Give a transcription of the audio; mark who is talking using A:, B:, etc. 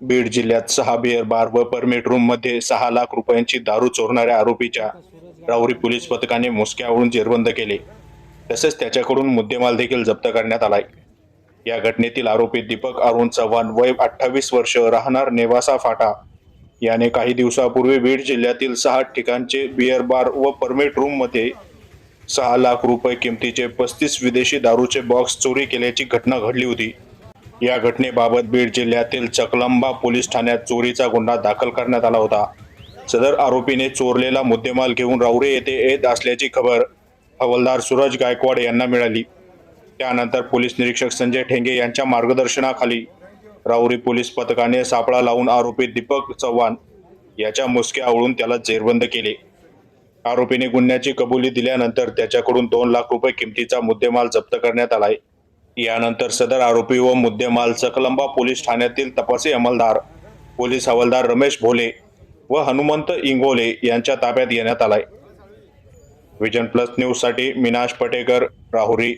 A: बीड जिल्ह्यात सहा beer bar व परमिट रूममध्ये सहा लाख रुपयांची दारू चोरणाऱ्या आरोपीच्या राऊरी पोलीस पथकाने मुसक्यावरून जेरबंद केले. तसेच त्याच्याकडून मुद्देमाल देखील जप्त करण्यात आलाय. या घटनेतील आरोपी दीपक अरुण चव्हाण वय अठ्ठावीस वर्ष राहणार नेवासा फाटा. याने काही दिवसापूर्वी बीड जिल्ह्यातील सहा ठिकाणचे बिअर बार व परमिट रूममध्ये सहा लाख रुपये किमतीचे पस्तीस विदेशी दारूचे बॉक्स चोरी केल्याची घटना घडली होती. या घटनेबाबत बीड जिल्ह्यातील चकलंबा पोलीस ठाण्यात चोरीचा गुन्हा दाखल करण्यात आला होता. सदर आरोपीने चोरलेला मुद्देमाल घेऊन राऊरे येथे येत असल्याची खबर हवालदार सूरज गायकवाड यांना मिळाली. त्यानंतर पोलीस निरीक्षक संजय ठेंगे यांच्या मार्गदर्शनाखाली राऊरी पोलीस पथकाने सापळा लावून आरोपी दीपक चव्हाण याच्या मुसक्या आवळून त्याला जेरबंद केले. आरोपीने गुन्ह्याची कबुली दिल्यानंतर त्याच्याकडून दोन लाख रुपये किमतीचा मुद्देमाल जप्त करण्यात आलाय. यानंतर सदर आरोपी व मुद्देमाल सकलंबा पोलीस ठाण्यातील तपासी अंमलदार पोलीस हवालदार रमेश भोले व हनुमंत इंगोले यांच्या ताब्यात घेण्यात आलाय. विजन प्लस न्यूजसाठी मिनाश पटेकर राहुरी.